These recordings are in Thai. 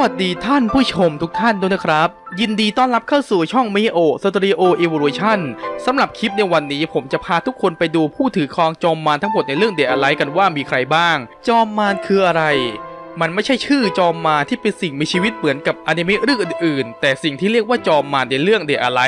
วัสดีท่านผู้ชมทุกท่านด้วยนะครับ ยินดีต้อนรับเข้าสู่ช่องมิโอสตูดิโออีว u ลูชันสำหรับคลิปในวันนี้ผมจะพาทุกคนไปดูผู้ถือครองจอมมารทั้งหมดในเรื่องเดอะไลกันว่ามีใครบ้าง จอมมารคืออะไร มันไม่ใช่ชื่อจอมมารที่เป็นสิ่งมีชีวิตเหมือนกับอนิเมะเรื่องอื่นๆ แต่สิ่งที่เรียกว่าจอมมารในเรื่องเดอะไล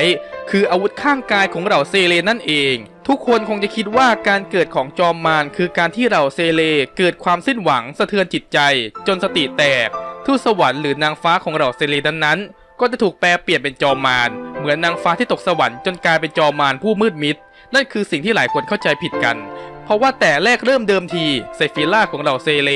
คืออาวุธข้างกายของเหล่าเซเลนั่นเองทุกคนคงจะคิดว่าการเกิดของจอมมารคือการที่เหล่าเซเลเกิดความสิ้นหวังสะเทือนจิตใจ จนสติแตก ทูตสวรรค์หรือนางฟ้าของเราเซเลนั้นก็จะถูกแปลเปลี่ยนเป็นจอมารเหมือนนางฟ้าที่ตกสวรรค์จนกลายเป็นจอมมารผู้มืดมิด นั่นคือสิ่งที่หลายคนเข้าใจผิดกัน เพราะว่าแต่แรกเริ่มเดิมทีเซฟิล่าของเหล่าเซเล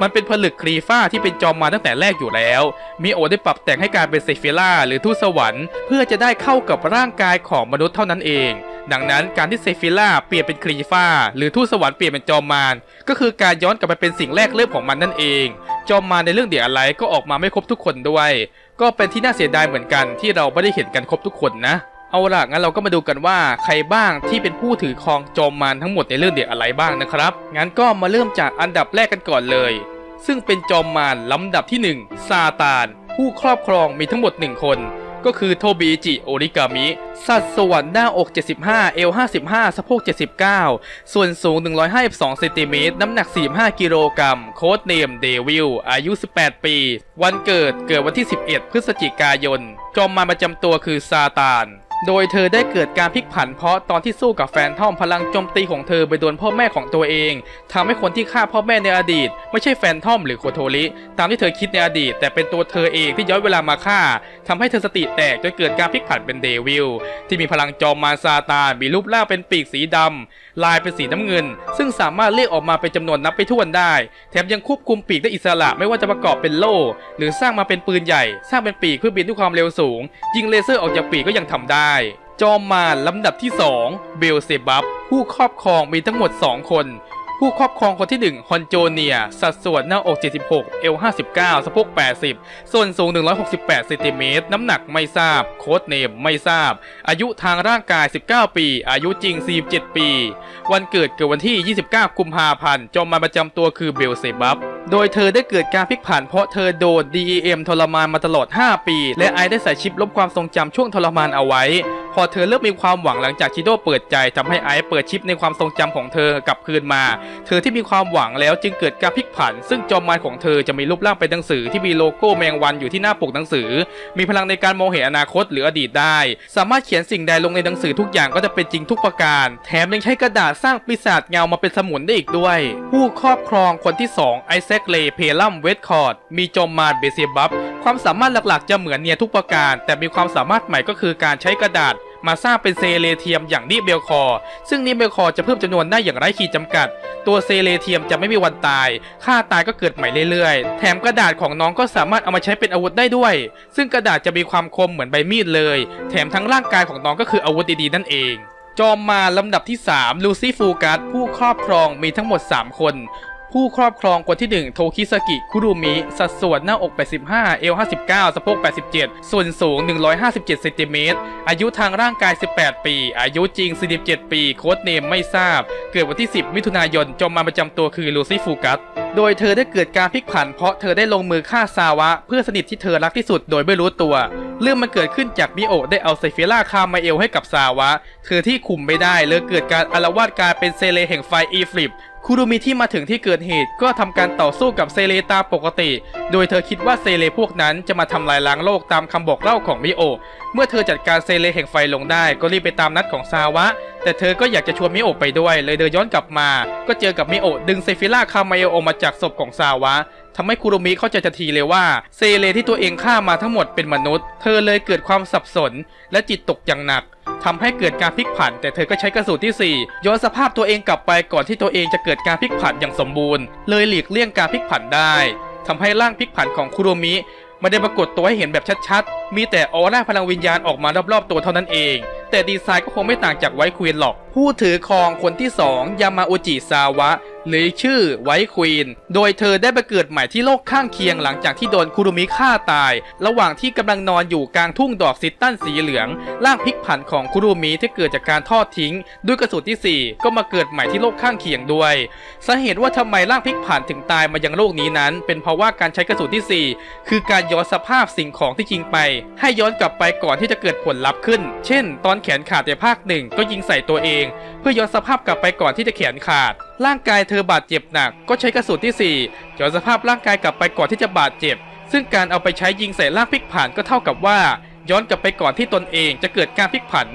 มันเป็นผลึกครีฟ้าที่เป็นจอมมาตั้งแต่แรกอยู่แล้ว มีโอได้ปรับแต่งให้กลายเป็นเซฟิล่าหรือทูตสวรรค์ เพื่อจะได้เข้ากับร่างกายของมนุษย์เท่านั้นเอง ดังนั้นการที่เซฟิล่าเปลี่ยนเป็นครีฟ้าหรือทูตสวรรค์เปลี่ยนเป็นจอมมารก็คือการย้อนกลับไปเป็นสิ่งแรกเริ่มของมันนั่นเอง จอมมารในเรื่องเดียอะไรก็ออกมาไม่ครบทุกคนด้วย ก็เป็นที่น่าเสียดายเหมือนกันที่เราไม่ได้เห็นกันครบทุกคนนะ เอาล่ะงั้นเราก็มาดูกันว่าใครบ้างที่เป็นผู้ถือครองจอมมารทั้งหมดในเรื่องเดียอะไรบ้างนะครับ งั้นก็มาเริ่มจากอันดับแรกกันก่อนเลย ซึ่งเป็นจอมมารลำดับที่ 1 ซาตาน ผู้ครอบครองมีทั้งหมด 1 คน ก็คือโทบิอิจิโอริกามิ สัดส่วนหน้าอก 75 เอว 55 สะโพก 79 ส่วนสูง 152เซนติเมตรน้ำหนัก 45 กิโลกรัม โค้ดเนมเดวิล อายุ 18 ปี วันเกิดเกิดวันที่ 11 พฤศจิกายน จอมมารประจำตัวคือซาตาน โดยเธอได้เกิดการพลิกผันเพราะตอนที่สู้กับแฟนทอมพลังโจมตีของเธอไปโดนพ่อแม่ของตัวเองทำให้คนที่ฆ่าพ่อแม่ในอดีต ไม่ใช่แฟนทอมหรือโคโทริตามที่เธอคิดในอดีต แต่เป็นตัวเธอเองที่ย้อนเวลามาฆ่าทำให้เธอสติแตกจนเกิดการพลิกผันเป็นเดวิลที่มีพลังจอมมารซาตานมีรูปร่างเป็นปีกสีดำ ลายเป็นสีน้ำเงิน ซึ่งสามารถเรียกออกมาเป็นจำนวนนับไปถ้วนได้ แถมยังควบคุมปีกได้อิสระไม่ว่าจะประกอบเป็นโล่ หรือสร้างมาเป็นปืนใหญ่ สร้างเป็นปีกเพื่อบินด้วยความเร็วสูง ยิงเลเซอร์ออกจากปีกก็ยังทำได้ จอมมารลำดับที่ 2 เบลเซบับผู้ครอบครองมีทั้งหมด 2 คน ผู้ครอบครองคนที่ 1 ฮอนโจเนีย สัดส่วนหน้าอก 76 เอว 59 สะโพก 80 ส่วนสูง 168เซนติเมตร น้ำหนักไม่ทราบ โค้ดเนมไม่ทราบ อายุทางร่างกาย 19 ปี อายุจริง 47 ปี วันเกิดเกิดวันที่ 29 กุมภาพันธ์ จอมมารประจำตัวคือเบลเซบับ โดยเธอได้เกิดการพลิกผันเพราะเธอโดน DEM ทรมานมาตลอด 5 ปี และไอได้ใส่ชิปลบความทรงจำช่วงทรมานเอาไว้ พอเธอเริ่มมีความหวังหลังจากชิโดเปิดใจทำให้ไอเปิดชิปในความทรงจำของเธอกลับคืนมา เธอที่มีความหวังแล้วจึงเกิดการพลิกผัน ซึ่งจอมมารของเธอจะมีรูปร่างเป็นหนังสือที่มีโลโก้แมงวันอยู่ที่หน้าปกหนังสือ มีพลังในการมองเห็นอนาคตหรืออดีตได้ สามารถเขียนสิ่งใดลงในหนังสือทุกอย่างก็จะเป็นจริงทุกประการ แถมยังใช้กระดาษสร้างปีศาจเงามาเป็นสมุนได้อีกด้วย ผู้ครอบครองคนที่2ไอแซคเลเพลัมเวสคอร์ดมีจอมมารเบเซบับความสามารถหลักๆจะเหมือนเนียทุกประการ แต่มีความสามารถใหม่ก็คือการใช้กระดาษมาสร้างเป็นเซเลเทียมอย่างนิเบลคอร์ซึ่งนิเบลคอร์จะเพิ่มจำนวนได้อย่างไร้ขีดจำกัด ตัวเซเลเทียมจะไม่มีวันตาย ค่าตายก็เกิดใหม่เรื่อยๆ แถมกระดาษของน้องก็สามารถเอามาใช้เป็นอาวุธได้ด้วย ซึ่งกระดาษจะมีความคมเหมือนใบมีดเลย แถมทั้งร่างกายของน้องก็คืออาวุธดีๆนั่นเองจอมมาลำดับที่ 3 ลูซี่ฟูกัสผู้ครอบครองมีทั้งหมด 3 คน ผู้ครอบครองคนที่ 1 โทคิสกิคุรุมิ สัดส่วนหน้าอก 85 เอว 59 สะโพก 87 ส่วนสูง 157เซนติเมตร อายุทางร่างกาย 18 ปี อายุจริง 47 ปี โค้ดเนมไม่ทราบ เกิดวันที่ 10 มิถุนายน จอมมารประจำตัวคือลูซี่ฟูกัส โดยเธอได้เกิดการพลิกผันเพราะเธอได้ลงมือฆ่าซาวะ เพื่อสนิทที่เธอรักที่สุดโดยไม่รู้ตัว เรื่องมันเกิดขึ้นจากมิโอได้เอาไซเฟล่าคามาเอลให้กับซาวะ เธอที่คุมไม่ได้เลยเกิดการอารวาสกลายเป็นเซเลแห่งไฟอีฟลิป คุรุมิที่มาถึงที่เกิดเหตุก็ทำการต่อสู้กับเซเลตาปกติ โดยเธอคิดว่าเซเลพวกนั้นจะมาทำลายล้างโลกตามคำบอกเล่าของมิโอ เมื่อเธอจัดการเซเลแห่งไฟลงได้ก็รีบไปตามนัดของซาวะ แต่เธอก็อยากจะชวนมิโอไปด้วย เลยเดินย้อนกลับมา ก็เจอกับมิโอดึงเซฟิล่าคามาเอลออกมาจากศพของซาวะ ทำให้คุรุมิเข้าใจทันทีเลยว่าเซเลที่ตัวเองฆ่ามาทั้งหมดเป็นมนุษย์ เธอเลยเกิดความสับสน และจิตตกอย่างหนักทำให้เกิดการพลิกผัน แต่เธอก็ใช้กระสุนที่ 4ย้อนสภาพตัวเองกลับไปก่อนที่ตัวเองจะเกิดการพลิกผันอย่างสมบูรณ์ เลยหลีกเลี่ยงการพลิกผันได้ทำให้ร่างพลิกผันของคุโรมิไม่ได้ปรากฏตัวให้เห็นแบบชัดๆ มีแต่ออร่าพลังวิญญาณออกมารอบๆตัวเท่านั้นเอง แต่ดีไซน์ก็คงไม่ต่างจากไวท์ควีนหรอก ผู้ถือครองคนที่2ยามาอุจิซาวะ หรือชื่อไวควีน โดยเธอได้ไปเกิดใหม่ที่โลกข้างเคียงหลังจากที่โดนคุรุมิฆ่าตาย ระหว่างที่กำลังนอนอยู่กลางทุ่งดอกซิตตันสีเหลือง ร่างพลิกผันของคุรุมิที่เกิดจากการทอดทิ้ง ด้วยกระสุนที่ 4 ก็มาเกิดใหม่ที่โลกข้างเคียงด้วยสาเหตุว่าทำไมร่างพลิกผันถึงตายมายังโลกนี้นั้น เป็นเพราะว่าการใช้กระสุนที่ 4 คือการย้อนสภาพสิ่งของที่ยิงไป ให้ย้อนกลับไปก่อนที่จะเกิดผลลัพธ์ขึ้น เช่น ตอนแขนขาดในภาคหนึ่งก็ยิงใส่ตัวเองเพื่อย้อนสภาพกลับไปก่อนที่จะแขนขาด ร่างกายเธอบาดเจ็บหนัก ก็ใช้กระสุนที่ 4 ย้อนสภาพร่างกายกลับไปก่อนที่จะบาดเจ็บ ซึ่งการเอาไปใช้ยิงใส่ร่างพลิกผันก็เท่ากับว่า ย้อนกลับไปก่อนที่ตนเองจะเกิดการพลิกผัน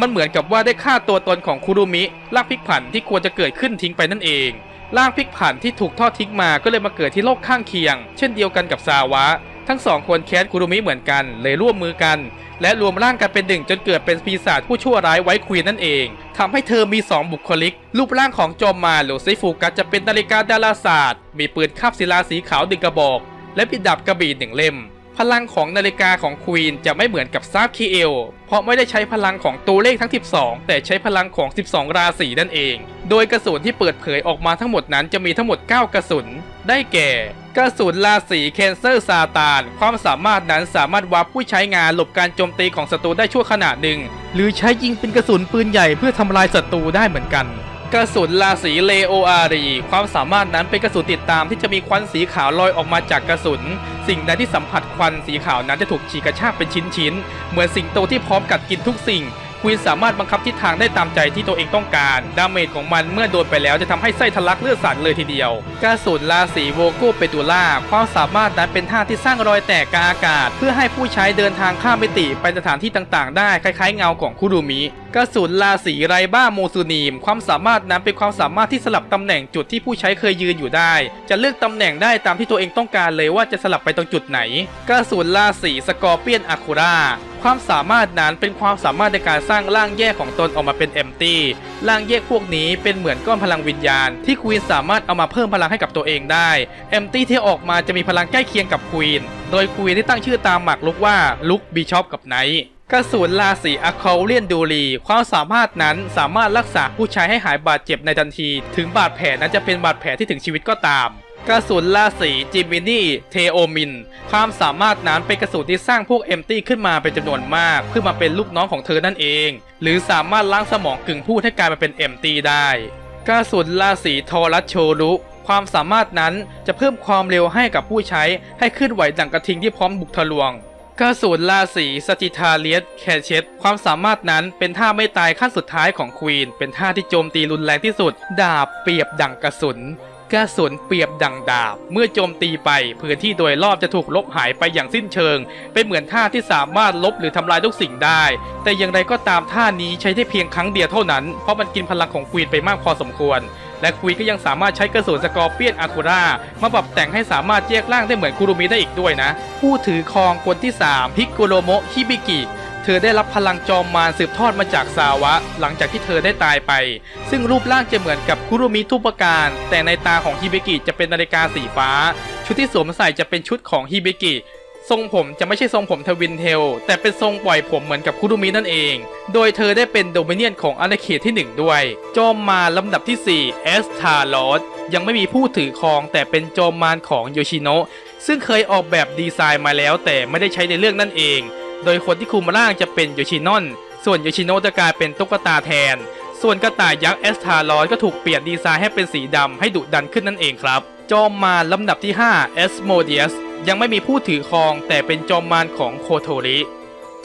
มันเหมือนกับว่าได้ฆ่าตัวตนของคุรุมิร่างพลิกผันที่ควรจะเกิดขึ้นทิ้งไปนั่นเองร่างพลิกผันที่ถูกทอดทิ้งมาก็เลยมาเกิดที่โลกข้างเคียง เช่นเดียวกันกับซาวะ ทั้งสองคนแค้นคุรุมิเหมือนกัน เลยร่วมมือกัน และรวมร่างกันเป็นหนึ่งจนเกิดเป็นปีศาจผู้ชั่วร้ายไว้ควีนนั่นเองทำให้เธอมี 2 บุคลิก รูปร่างของจอมมารหรือไซฟูกัสจะเป็นนาฬิกาดาราศาสตร์ มีปืนคาบศิลาสีขาวดึงกระบอก และปิดดับกระบี่หนึ่งเล่ม พลังของนาฬิกาของควีนจะไม่เหมือนกับซาบคีเอล เพราะไม่ได้ใช้พลังของตัวเลขทั้ง 12 แต่ใช้พลังของ 12 ราศีนั่นเอง โดยกระสุนที่เปิดเผยออกมาทั้งหมดนั้นจะมีทั้งหมด 9 กระสุน ได้แก่ กระสุนราศีแคนเซอร์ซาตาน ความสามารถนั้นสามารถวาร์ปผู้ใช้งานหลบการโจมตีของศัตรูได้ชั่วขณะหนึ่ง หรือใช้ยิงเป็นกระสุนปืนใหญ่เพื่อทำลายศัตรูได้เหมือนกัน กระสุนราศีเลโออารี ความสามารถนั้นเป็นกระสุนติดตามที่จะมีควันสีขาวลอยออกมาจากกระสุน สิ่งใดที่สัมผัสควันสีขาวนั้นจะถูกฉีกกระชากเป็นชิ้นๆ เหมือนสิงโตที่พร้อมกัดกินทุกสิ่ง ควีนสามารถบังคับทิศทางได้ตามใจที่ตัวเองต้องการ ดาเมจของมันเมื่อโดนไปแล้วจะทำให้ไส้ทะลักเลือดสาดเลยทีเดียว กระสุนราศีโวโกเปตูล่า ความสามารถนั้นเป็นท่าที่สร้างรอยแตกกลางอากาศ เพื่อให้ผู้ใช้เดินทางข้ามมิติไปสถานที่ต่างๆ ได้คล้ายๆเงาของคุรุมิ กระสุนราศีไรบ้าโมซูนีม ความสามารถนั้นเป็นความสามารถที่สลับตำแหน่งจุดที่ผู้ใช้เคยยืนอยู่ได้ จะเลือกตำแหน่งได้ตามที่ตัวเองต้องการเลยว่าจะสลับไปตรงจุดไหน กระสุนราศีสกอร์เปียนอะคูราความสามารถนั้นเป็นความสามารถในการสร้างร่างแยกของตนออกมาเป็นเอมตี้ร่างแยกพวกนี้เป็นเหมือนก้อนพลังวิญญาณ ที่ควีนสามารถเอามาเพิ่มพลังให้กับตัวเองได้เอมตี้ที่ออกมาจะมีพลังใกล้เคียงกับควีนโดยควีนได้ตั้งชื่อตามหมากลุกว่าลุกบิชอปกับไนท์ กระสุนราศีอะคาเลียนดูรี ความสามารถนั้นสามารถรักษาผู้ใช้ให้หายบาดเจ็บในทันที ถึงบาดแผลนั้นจะเป็นบาดแผลที่ถึงชีวิตก็ตาม กระสุนราศีจิมินี่เทโอมิน ความสามารถนั้นเป็นกระสุนที่สร้างพวกเอมตี้ขึ้นมาเป็นจำนวนมากเพื่อมาเป็นลูกน้องของเธอนั่นเอง หรือสามารถล้างสมองกึ่งพูดให้กลายมาเป็นเอมตี้ได้ กระสุนราศีทอรัสโชรุความสามารถนั้นจะเพิ่มความเร็วให้กับผู้ใช้ให้ขึ้นไหวดังกระทิงที่พร้อมบุกทะลวง กระสุนราศีสจิทาเลียสแคเชตความสามารถนั้นเป็นท่าไม่ตายขั้นสุดท้ายของควีน เป็นท่าที่โจมตีรุนแรงที่สุด ดาบเปรียบดั่งกระสุน กระสุนเปรียบดั่งดาบ เมื่อโจมตีไป พื้นที่โดยรอบจะถูกลบหายไปอย่างสิ้นเชิง เป็นเหมือนท่าที่สามารถลบหรือทำลายทุกสิ่งได้ แต่อย่างไรก็ตามท่านี้ใช้ได้เพียงครั้งเดียวเท่านั้น เพราะมันกินพลังของควีนไปมากพอสมควร และควีนก็ยังสามารถใช้กระสุนสกอร์เปียนอาคูรามาปรับแต่งให้สามารถแยกร่างได้เหมือนคุรุมิได้อีกด้วยนะ ผู้ถือครองคนที่3พิกโกโรโมะฮิบิกิเธอได้รับพลังจอมมารสืบทอดมาจากซาวะ หลังจากที่เธอได้ตายไป ซึ่งรูปร่างจะเหมือนกับคุรุมิทุกประการ แต่ในตาของฮิบิกิจะเป็นนาฬิกาสีฟ้า ชุดที่สวมใส่จะเป็นชุดของฮิบิกิ ทรงผมจะไม่ใช่ทรงผมทวินเทล แต่เป็นทรงปล่อยผมเหมือนกับคุรุมินั่นเอง โดยเธอได้เป็นโดมิเนียนของอาณาเขตที่ 1 ด้วย จอมมาลำดับที่ 4 เอสทาร์ลอสยังไม่มีผู้ถือครอง แต่เป็นจอมมารของโยชิโนะซึ่งเคยออกแบบดีไซน์มาแล้ว แต่ไม่ได้ใช้ในเรื่องนั่นเอง โดยคนที่คุมร่างจะเป็นโยชินอน ส่วนโยชิโนะจะกลายเป็นตุ๊กตาแทน ส่วนกระต่ายยักษ์เอสทาร์ลอสก็ถูกเปลี่ยนดีไซน์ให้เป็นสีดำให้ดุดันขึ้นนั่นเองครับ จอมมารลำดับที่5เอสโมเดียส ยังไม่มีผู้ถือครองแต่เป็นจอมมารของโคโทริ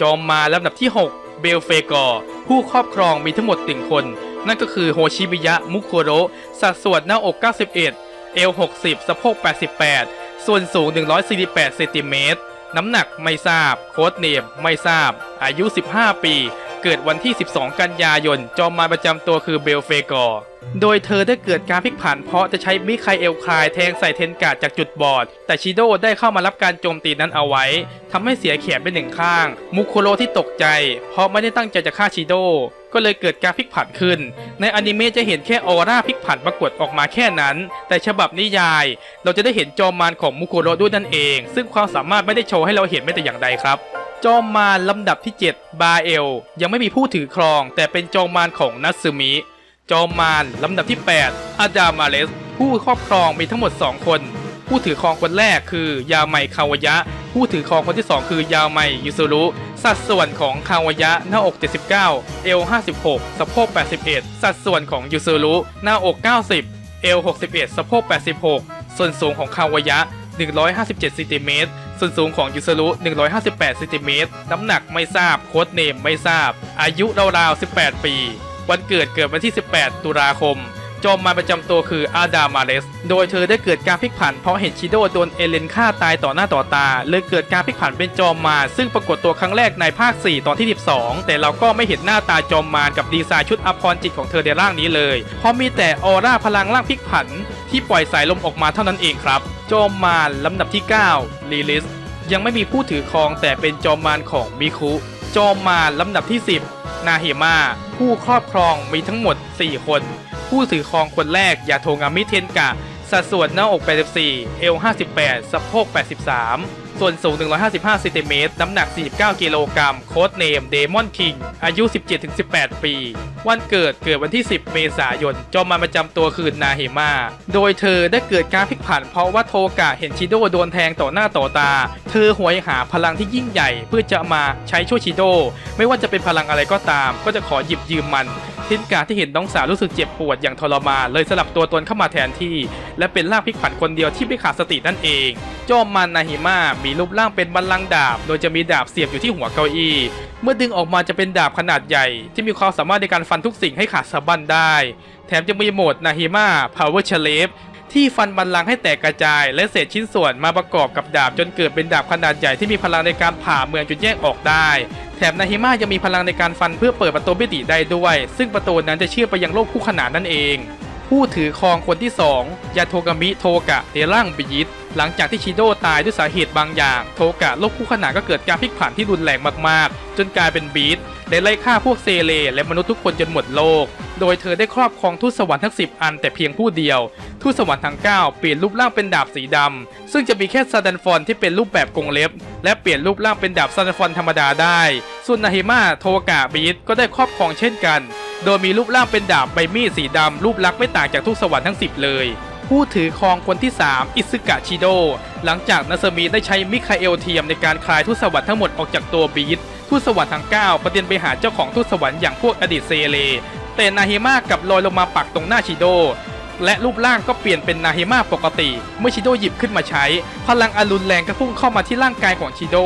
จอมมารลำดับที่ 6 เบลเฟกอร์ ผู้ครอบครองมีทั้งหมดหนึ่งคน นั่นก็คือโฮชิบิยะมุโคโรสัดส่วนหน้าอก 91 เอว 60 สะโพก 88 ส่วนสูง 148 เซนติเมตร น้ำหนักไม่ทราบ โค้ดเนมไม่ทราบ อายุ 15 ปี เกิดวันที่ 12 กันยายน จอมมารประจำตัวคือเบลเฟกอร์ โดยเธอได้เกิดการพลิกผันเพราะจะใช้มิคาเอลคายแทงใส่เทนการ์ดจากจุดบอด แต่ชิโดได้เข้ามารับการโจมตีนั้นเอาไว้ทำให้เสียแขนไปหนึ่งข้าง มุโคโรที่ตกใจ เพราะไม่ได้ตั้งใจจะฆ่าชิโด ก็เลยเกิดการพลิกผันขึ้น ในอนิเมะจะเห็นแค่ออร่าพลิกผันปรากฏออกมาแค่นั้น แต่ฉบับนิยาย เราจะได้เห็นจอมมารของมุโคโรด้วยนั่นเอง ซึ่งความสามารถไม่ได้โชว์ให้เราเห็นไม่แต่อย่างใดครับ จอมมารลำดับที่ 7 บาเอล ยังไม่มีผู้ถือครอง แต่เป็นจอมมารของนัตสึมิ จอมมารลำดับที่ 8 อาดามาเลส ผู้ครอบครองมีทั้งหมด 2 คน ผู้ถือครองคนแรกคือยาไมคาวายะ ผู้ถือครองคนที่ 2 คือยาไมยูซุรุ สัดส่วนของคาวายะหน้าอก 79 เอว 56 สะโพก 81 สัดส่วนของยูซุรุหน้าอก 90 เอว 61 สะโพก 86 ส่วนสูงของคาวายะ 157ซนติเมตร ส่วนสูงของยูซุรุ 158ซนติเมตรน้ำหนักไม่ทราบ โค้ดเนมไม่ทราบ อายุราวๆ 18 ปี วันเกิดเกิดวันที่ 18 ตุลาคม จอมมาประจำตัวคืออาดามาเลส โดยเธอได้เกิดการพลิกผันเพราะเห็นชิโดโดนเอเลนฆ่าตายต่อหน้าต่อตา เลยเกิดการพลิกผันเป็นจอมมารซึ่งปรากฏตัวครั้งแรกในภาค 4 ตอนที่ 12 แต่เราก็ไม่เห็นหน้าตาจอมมารกับดีไซน์ชุดอภรณ์จิตของเธอในร่างนี้เลย เพราะมีแต่ออร่าพลังร่างพลิกผัน ที่ปล่อยสายลมออกมาเท่านั้นเองครับ จอมมารลำดับที่9ลีลิสยังไม่มีผู้ถือครองแต่เป็นจอมมารของมิคุ จอมมารลำดับที่ 10 นาเฮมาผู้ครอบครองมีทั้งหมด 4 คน ผู้ถือครองคนแรกยาโทงามิเทนกะ สัดส่วนหน้าอก 84 เอว 58 สะโพก 83 ส่วนสูง 155ซนติเมตรน้ำหนัก 49 กิโลกรัม โค้ดเนม เดมอนคิง อายุ 17-18 ปี วันเกิดเกิดวันที่ 10 เมษายน จอมมาประจำตัวคือนาเฮมา โดยเธอได้เกิดการพลิกผันเพราะว่าโทกะเห็นชิโดโดนแทงต่อหน้าต่อตา เธอหวยหาพลังที่ยิ่งใหญ่ เพื่อจะมาใช้ช่วยชิโด ไม่ว่าจะเป็นพลังอะไรก็ตาม ก็จะขอหยิบยืมมัน ทินกาที่เห็นน้องสาวรู้สึกเจ็บปวดอย่างทรมานเลยสลับตัวตนเข้ามาแทนที่ และเป็นร่างพลิกผันคนเดียวที่ไม่ขาดสตินั่นเอง จอมมันนาฮิมามีรูปร่างเป็นบัลลังดาบ โดยจะมีดาบเสียบอยู่ที่หัวเก้าอี้ เมื่อดึงออกมาจะเป็นดาบขนาดใหญ่ ที่มีความสามารถในการฟันทุกสิ่งให้ขาดสะบั้นได้ แถมจะมีโหมดนาฮิมา Power c h a l e ที่ฟันบัลลังให้แตกกระจาย และเศษชิ้นส่วนมาประกอบกับดาบจนเกิดเป็นดาบขนาดใหญ่ที่มีพลังในการผ่าเมืองจนแยกออกได้ แถมนาฮิมายังมีพลังในการฟันเพื่อเปิดประตูมิติได้ด้วย ซึ่งประตูนั้นจะเชื่อมไปยังโลกคู่ขนานนั่นเอง ผู้ถือครองคนที่ 2 ยาโทกามิโทกะในร่างบีดหลังจากที่ชิโดตายด้วยสาเหตุบางอย่าง โทกะโลกคู่ขนานก็เกิดการพลิกผันที่รุนแรงมากๆ จนกลายเป็นบีดได้ไล่ฆ่าพวกเซเล และมนุษย์ทุกคนจนหมดโลก โดยเธอได้ครอบครองทูตสวรรค์ทั้ง 10 อันแต่เพียงผู้เดียว ทูตสวรรค์ทั้ง 9 เปลี่ยนรูปร่างเป็นดาบสีดำซึ่งจะมีแค่ซาดันฟอนที่เป็นรูปแบบกรงเล็บ และเปลี่ยนรูปร่างเป็นดาบซาดันฟอนธรรมดาได้ ส่วนนาฮิมาโทกะบีดก็ได้ครอบครองเช่นกัน โดยมีรูปร่างเป็นดาบใบมีดสีดำรูปลักษณ์ไม่ต่างจากทูตสวรรค์ทั้ง 10 เลย ผู้ถือครองคนที่ 3 อิซึกะชิโด หลังจากนาซามิได้ใช้มิคาเอลเทียมในการคลายทูตสวรรค์ทั้งหมดออกจากตัวบีดทูตสวรรค์ทั้ง 9 ประเด็นไปหาเจ้าของทูตสวรรค์อย่างพวกอดีตเซเล แต่นาฮิมากลับลอยลงมาปักตรงหน้าชิโด และรูปร่างก็เปลี่ยนเป็นนาฮิมาปกติ เมื่อชิโดหยิบขึ้นมาใช้ พลังอรุณแรงก็พุ่งเข้ามาที่ร่างกายของชิโด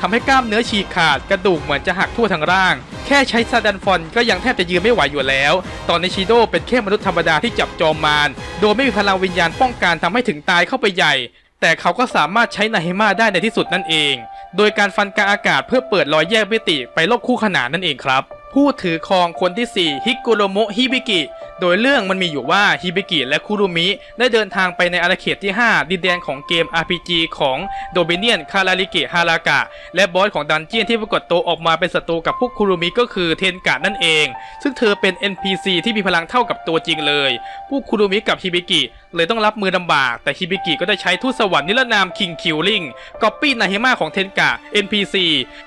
ทำให้กล้ามเนื้อฉีกขาดกระดูกเหมือนจะหักทั่วทั้งร่าง แค่ใช้ซาดันฟอนก็ยังแทบจะยืนไม่ไหวอยู่แล้ว ตอนนี้ชิโดเป็นแค่มนุษย์ธรรมดาที่จับจอมมารโดยไม่มีพลังวิญญาณป้องกันทำให้ถึงตายเข้าไปใหญ่ แต่เขาก็สามารถใช้นาฮิมาได้ในที่สุดนั่นเอง โดยการฟันกลางอากาศเพื่อเปิดรอยแยกมิติไปโลกคู่ขนานนั่นเองครับผู้ถือครองคนที่ 4 ฮิกุโรโมะฮิบิกิ โดยเรื่องมันมีอยู่ว่าฮิบิกิและคุรุมิได้เดินทางไปในอาณาเขตที่ 5 ดินแดนของเกม RPG ของโดเบเนียนคาราลิเกะฮารากะ และบอสของดันเจียนที่ปรากฏตัวออกมาเป็นศัตรูกับพวกคุรุมิก็คือเทนกะนั่นเอง ซึ่งเธอเป็น NPC ที่มีพลังเท่ากับตัวจริงเลย พวกคุรุมิกับฮิบิกิเลยต้องรับมือลำบาก แต่ฮิบิกิก็ได้ใช้ทูตสวรรค์นิรนามคิงคิวลิงก๊อปปี้นาเฮมาของเทนกะ NPC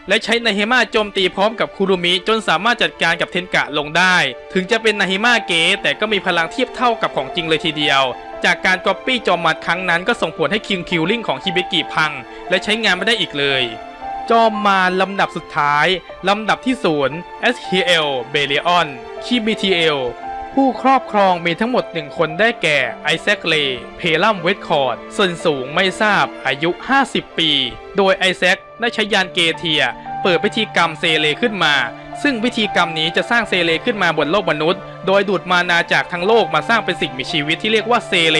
และใช้นาเฮมาโจมตีพร้อมกับคุรุมิ จนสามารถจัดการกับเทนกะลงได้ ถึงจะเป็นนาเฮมาเก๋แต่ก็มีพลังเทียบเท่ากับของจริงเลยทีเดียวจากการก๊อปปี้จอมมัดครั้งนั้นก็ส่งผลให้คิงคิวลิงของฮิบิกิพัง และใช้งานไม่ได้อีกเลย จอมมารลำดับสุดท้าย ลำดับที่ศูน STL b e l i o n คี BTL ผู้ครอบครองมีทั้งหมดหนึ่งคนได้แก่ ไอแซคเลเพลัมเวดคอร์ดส่วนสูงไม่ทราบอายุ 50 ปี โดยไอแซคได้ใช้ยานเกเทีย เปิดพิธีกรรมเซเลขึ้นมา ซึ่งพิธีกรรมนี้จะสร้างเซเลขึ้นมาบนโลกมนุษย์ โดยดูดมานาจากทั้งโลกมาสร้างเป็นสิ่งมีชีวิตที่เรียกว่าเซเล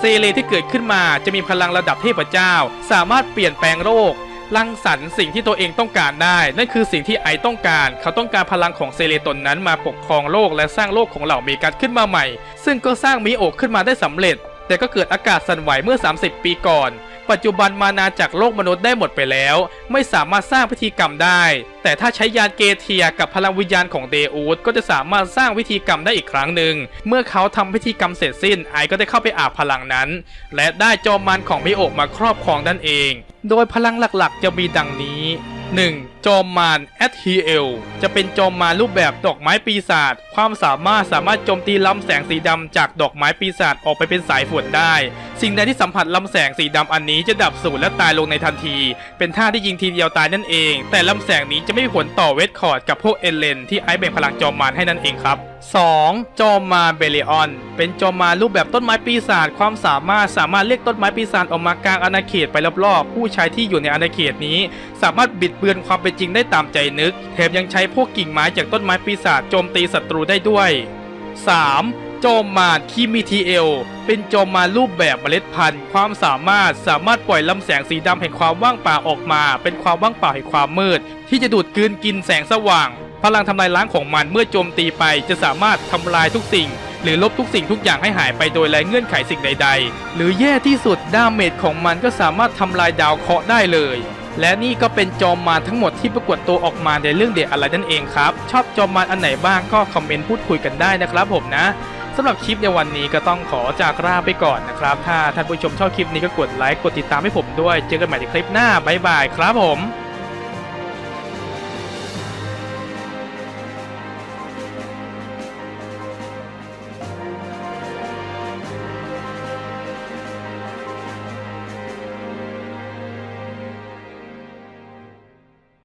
เซเลที่เกิดขึ้นมาจะมีพลังระดับเทพเจ้า สามารถเปลี่ยนแปลงโลก รังสรรค์สิ่งที่ตัวเองต้องการได้ นั่นคือสิ่งที่ไอต้องการ เขาต้องการพลังของเซเลตนนั้นมาปกครองโลกและสร้างโลกของเหล่าเมกัสขึ้นมาใหม่ ซึ่งก็สร้างมิโอะขึ้นมาได้สำเร็จ แต่ก็เกิดอากาศสั่นไหวเมื่อ 30 ปีก่อน ปัจจุบันมานาจากโลกมนุษย์ได้หมดไปแล้ว ไม่สามารถสร้างพิธีกรรมได้ แต่ถ้าใช้ยานเกเทียกับพลังวิญญาณของเดอูดก็จะสามารถสร้างพิธีกรรมได้อีกครั้งหนึ่ง เมื่อเขาทำพิธีกรรมเสร็จสิ้นไอก็ได้เข้าไปอาบพลังนั้น และได้จอมมันของมิโอะมาครอบครองนั่นเอง โดยพลังหลักๆ จะมีดังนี้ 1. จอมมารแอทฮีเอลจะเป็นจอมมารรูปแบบดอกไม้ปีศาจ ความสามารถสามารถโจมตีลำแสงสีดำจากดอกไม้ปีศาจออกไปเป็นสายฝนได้ สิ่งใดที่สัมผัสลำแสงสีดำอันนี้จะดับสูญและตายลงในทันที เป็นท่าที่ยิงทีเดียวตายนั่นเอง แต่ลำแสงนี้จะไม่มีผลต่อเวทคอร์ดกับพวกเอเลนที่ไอซ์แบ่งพลังจอมมารให้นั่นเองครับ 2. จอมมาเบเลออน เป็นจอมมารูปแบบต้นไม้ปีศาจความสามารถสามารถเรียกต้นไม้ปีศาจออกมากลางอาณาเขตไปรอบๆผู้ใช้ที่อยู่ในอาณาเขตนี้ สามารถบิดเบือนความเป็นจริงได้ตามใจนึก แถมยังใช้พวกกิ่งไม้จากต้นไม้ปีศาจโจมตีศัตรูได้ด้วย 3. จอมมาคิมิทีเอล ป็นจอมมารูปแบบเมล็ดพันธุ์ ความสามารถสามารถปล่อยลำแสงสีดำแห่งความว่างเปล่าออกมา เป็นความว่างเปล่าแห่งความมืด ที่จะดูดกลืนกินแสงสว่าง พลังทำลายล้างของมันเมื่อโจมตีไป จะสามารถทำลายทุกสิ่ง หรือลบทุกสิ่งทุกอย่างให้หายไปโดยไร้เงื่อนไขสิ่งใด ๆ หรือแย่ที่สุดดาเมจของมันก็สามารถทำลายดาวเคราะห์ได้เลยและนี่ก็เป็นจอมมารทั้งหมดที่ปรากฏตัวออกมาในเรื่องเด็ดอะไรนั่นเองครับ ชอบจอมมารอันไหนบ้างก็คอมเมนต์พูดคุยกันได้นะครับผมนะำหรับคลิปในวันนี้ก็ต้องขอจากลาไปก่อนนะครับ ถ้าท่านผู้ชมชอบคลิปนี้ก็กดไลค์กดติดตามให้ผมด้วย เจอกันใหม่ในคลิปหน้าบ๊ายบายครับผม